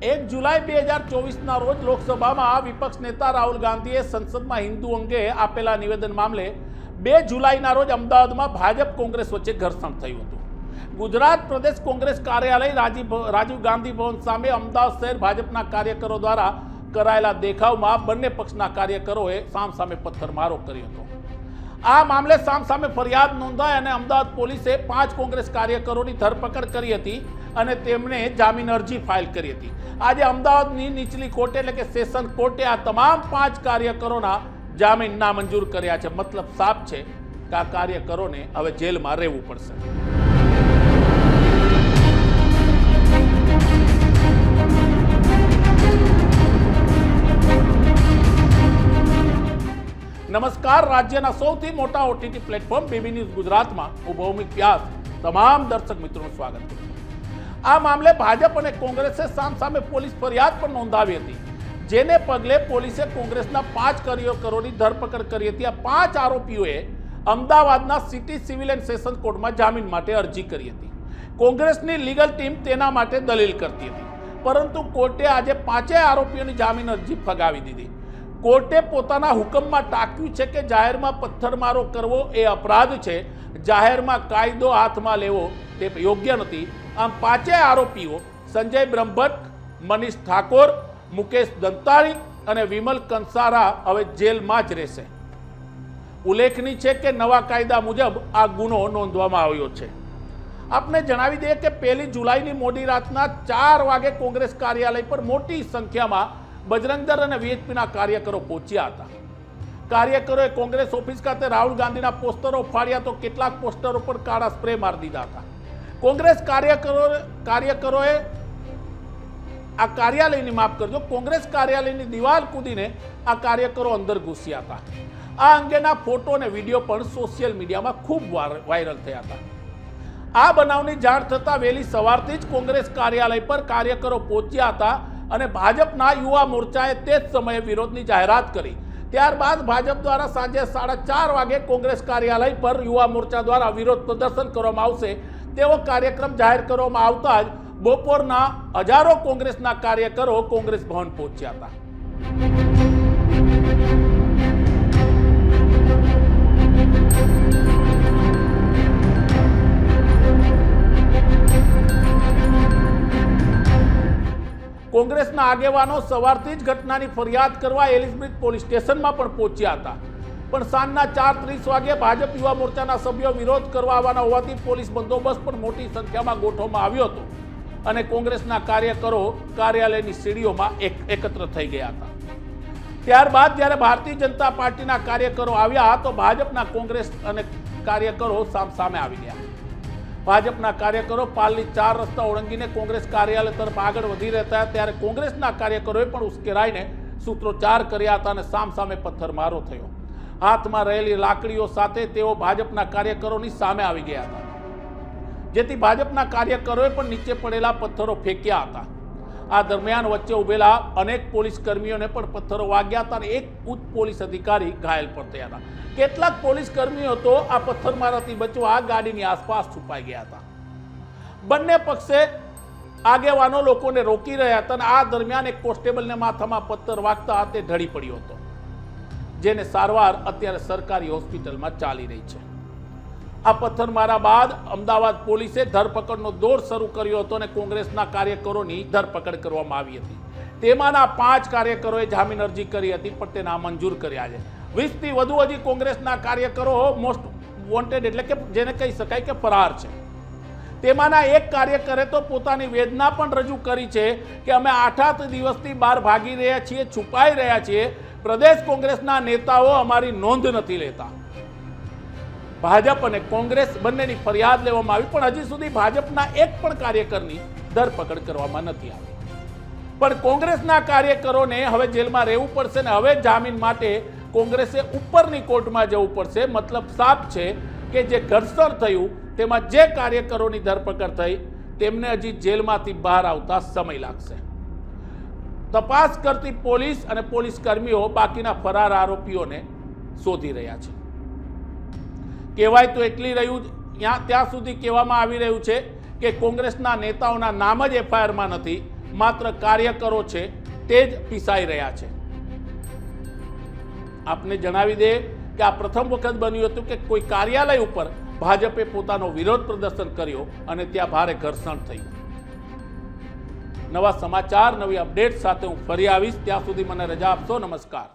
જુલાઈ બે હજાર ચોવીસના રોજ લોકસભામાં વિપક્ષ નેતા રાહુલ ગાંધીએ સંસદમાં હિન્દુ અંગે આપેલા નિવેદન મામલે બે જુલાઈના રોજ અમદાવાદમાં ભાજપ કોંગ્રેસ વચ્ચે ઘર્ષણ થયું હતું. ગુજરાત પ્રદેશ કોંગ્રેસ કાર્યાલય રાજીવ રાજીવ ગાંધી ભવન સામે અમદાવાદ શહેર ભાજપના કાર્યકરો દ્વારા કરાયેલા દેખાવમાં બંને પક્ષના કાર્યકરોએ સામસામે પથ્થરમારો કર્યો હતો. આ મામલે સામસામે ફરિયાદ નોંધાઈ અને અમદાવાદ પોલીસે પાંચ કોંગ્રેસ કાર્યકરોની ધરપકડ કરી હતી અને તેમણે જામીન અરજી ફાઇલ કરી હતી. આજે અમદાવાદની નીચલી કોર્ટે એટલે કે સેશન કોર્ટે આ તમામ પાંચ કાર્યકરોના જામીન નામંજૂર કર્યા છે. મતલબ સાફ છે કે આ કાર્યકરોને હવે જેલમાં રહેવું પડશે. નમસ્કાર રાજ્યના સૌથી મોટા ઓટીટી પ્લેટફોર્મ બીબી ન્યૂઝ ગુજરાતમાં. હું ભૌમિક વ્યાસ. તમામ દર્શક મિત્રોનું સ્વાગત કરું આ મામલે ભાજપ અને કોંગ્રેસે સામસામે પોલીસ ફરિયાદ પણ નોંધાવી હતી. જેને પગલે પોલીસે કોંગ્રેસના પાંચ કરોડની ધરપકડ કરી હતી. આ પાંચ આરોપીઓએ અમદાવાદના સિટી સિવિલ એન્ડ સેશન કોર્ટમાં જામીન માટે અરજી કરી હતી. કોંગ્રેસની લીગલ ટીમ તેના માટે દલીલ કરતી હતી. પરંતુ કોર્ટે આજે પાંચેય આરોપીઓની જામીન અરજી ફગાવી દીધી. કોર્ટે પોતાના હુકમમાં ટાંક્યું છે કે જાહેરમાં પથ્થરમારો કરવો એ અપરાધ છે. જાહેરમાં કાયદો હાથમાં લેવો તે યોગ્ય નથી. આમ પાંચેય આરોપીઓ સંજય બ્રહ્મભટ્ટ, મનીષ ઠાકોર, મુકેશ દંતાણી અને વિમલ કંસારા હવે જેલમાં જ રહેશે. ઉલ્લેખનીય છે કે નવા કાયદા મુજબ આ ગુનો નોંધવામાં આવ્યો છે. આપને જણાવી દઈએ કે પહેલી જુલાઈની મોડી રાતના ચાર વાગે કોંગ્રેસ કાર્યાલય પર મોટી સંખ્યામાં બજરંગદળ અને વીએચપીના કાર્યકરો પહોંચ્યા હતા. કાર્યકરોએ કોંગ્રેસ ઓફિસ ખાતે રાહુલ ગાંધીના પોસ્ટરો ફાડ્યા તો કેટલાક પોસ્ટરો પર કાળા સ્પ્રે મારી દીધા હતા. કોંગ્રેસ કાર્યકરો કાર્યકરોએ આ કાર્યાલયની, માફ કરજો, કોંગ્રેસ કાર્યાલયની દિવાલ કૂદીને આ કાર્યકરો અંદર ઘૂસ્યા હતા. આ અંગેના ફોટો અને વીડિયો પણ સોશિયલ મીડિયામાં ખૂબ વાયરલ થયા હતા. આ બનાવની જાણ થતાં વહેલી સવારથી જ કોંગ્રેસ કાર્યાલય પર કાર્યકરો પહોંચ્યા હતા અને ભાજપના યુવા મોરચાએ તે જ સમયે વિરોધની જાહેરાત કરી. ત્યારબાદ ભાજપ દ્વારા સાંજે સાડા ચાર વાગે કોંગ્રેસ કાર્યાલય પર યુવા મોરચા દ્વારા વિરોધ પ્રદર્શન કરવામાં આવશે. તેવો કાર્યક્રમ જાહેર કરવામાં આવતા જ બપોરના હજારો કોંગ્રેસના કાર્યકરો કોંગ્રેસ ભવન પહોંચ્યા હતા. કોંગ્રેસના આગેવાનો સવારથી જ ઘટનાની ફરિયાદ કરવા એલિઝબ્રિજ પોલીસ સ્ટેશનમાં પણ પહોંચ્યા હતા. પણ સાંજના ચાર ત્રીસ વાગે ભાજપ યુવા મોરચાના સભ્યો વિરોધ કરવા આવવાના હોવાથી પોલીસ બંદોબસ્ત પણ મોટી સંખ્યામાં ગોઠવવામાં આવ્યો હતો અને કોંગ્રેસના કાર્યકરો કાર્યાલયની સીડીઓમાં એક એકત્ર થઈ ગયા હતા. ત્યારબાદ જ્યારે ભારતીય જનતા પાર્ટીના કાર્યકરો આવ્યા તો ભાજપના કોંગ્રેસ અને કાર્યકરો સામસામે આવી ગયા. ભાજપના કાર્યકરો પાલની ચાર રસ્તા ઓળંગીને કોંગ્રેસ કાર્યાલય તરફ આગળ વધી રહેતા ત્યારે કોંગ્રેસના કાર્યકરોએ પણ ઉશ્કેરાઈને સૂત્રોચ્ચાર કર્યા હતા અને સામસામે પથ્થરમારો થયો. હાથમાં રહેલી લાકડીઓ સાથે તેઓ ભાજપના કાર્યકરોની સામે આવી ગયા હતા. જેથી ભાજપના કાર્યકરોએ પણ નીચે પડેલા પથ્થરો ફેંક્યા હતા. આ દરમિયાન વચ્ચે ઉભેલા અનેક પોલીસ કર્મીઓને પણ પથ્થરો વાગ્યા હતા અને એક ઉચ્ચ પોલીસ અધિકારી ઘાયલ પણ થયા હતા. કેટલાક પોલીસ કર્મીઓ તો આ પથ્થરમારાથી બચવા ગાડીની આસપાસ છુપાઈ ગયા હતા. બંને પક્ષે આગેવાનો લોકોને રોકી રહ્યા હતા અને આ દરમિયાન એક કોન્સ્ટેબલને માથામાં પથ્થર વાગતા હાથે ઢળી પડ્યો હતો, જેને સારવાર અત્યારે સરકારી હોસ્પિટલમાં ચાલી રહી છે. આ પથ્થરમારા બાદ અમદાવાદ પોલીસે ધરપકડનો દોર શરૂ કર્યો હતો અને કોંગ્રેસના કાર્યકરોની ધરપકડ કરવામાં આવી હતી. તેમાંના પાંચ કાર્યકરોએ જામીન અરજી કરી હતી, પણ તે નામંજૂર કર્યા છે. વીસથી વધુ હજી કોંગ્રેસના કાર્યકરો મોસ્ટ વોન્ટેડ એટલે કે જેને કહી શકાય કે ફરાર છે. તેમાંના એક કાર્યકરે તો પોતાની વેદના પણ રજૂ કરી છે કે અમે આઠ આઠ દિવસથી બહાર ભાગી રહ્યા છીએ, છુપાઈ રહ્યા છીએ. પ્રદેશ કોંગ્રેસના નેતાઓ અમારી નોંધ નથી લેતા. ભાજપ અને કોંગ્રેસ બંનેની ફરિયાદ લેવામાં આવી, પણ હજી સુધી ભાજપના એક પણ કાર્યકરની ધરપકડ કરવામાં નથી આવી. પણ કોંગ્રેસના કાર્યકરોને હવે જેલમાં રહેવું પડશે ને હવે જામીન માટે કોંગ્રેસે ઉપરની કોર્ટમાં જવું પડશે. મતલબ સાફ છે કે જે ઘર્ષણ થયું, તેમાં જે કાર્યકરોની ધરપકડ થઈ, તેમને હજી જેલમાંથી બહાર આવતા સમય લાગશે. તપાસ કરતી પોલીસ અને પોલીસ કર્મીઓ બાકીના ફરાર આરોપીઓને શોધી રહ્યા છે. કહેવાય તો એટલી રહ્યું ત્યાં સુધી કહેવામાં આવી રહ્યું છે કે કોંગ્રેસના નેતાઓના નામ જ એફઆઈઆરમાં નથી, માત્ર કાર્યકરો છે તે જ પીસાઈ રહ્યા છે. આપને જણાવી દે કે આ પ્રથમ વખત બન્યું હતું કે કોઈ કાર્યાલય ઉપર ભાજપે પોતાનો વિરોધ પ્રદર્શન કર્યો અને ત્યાં ભારે ઘર્ષણ થયું. નવા સમાચાર, નવી અપડેટ સાથે હું ફરી આવીશ. ત્યાં સુધી મને રજા આપશો. નમસ્કાર.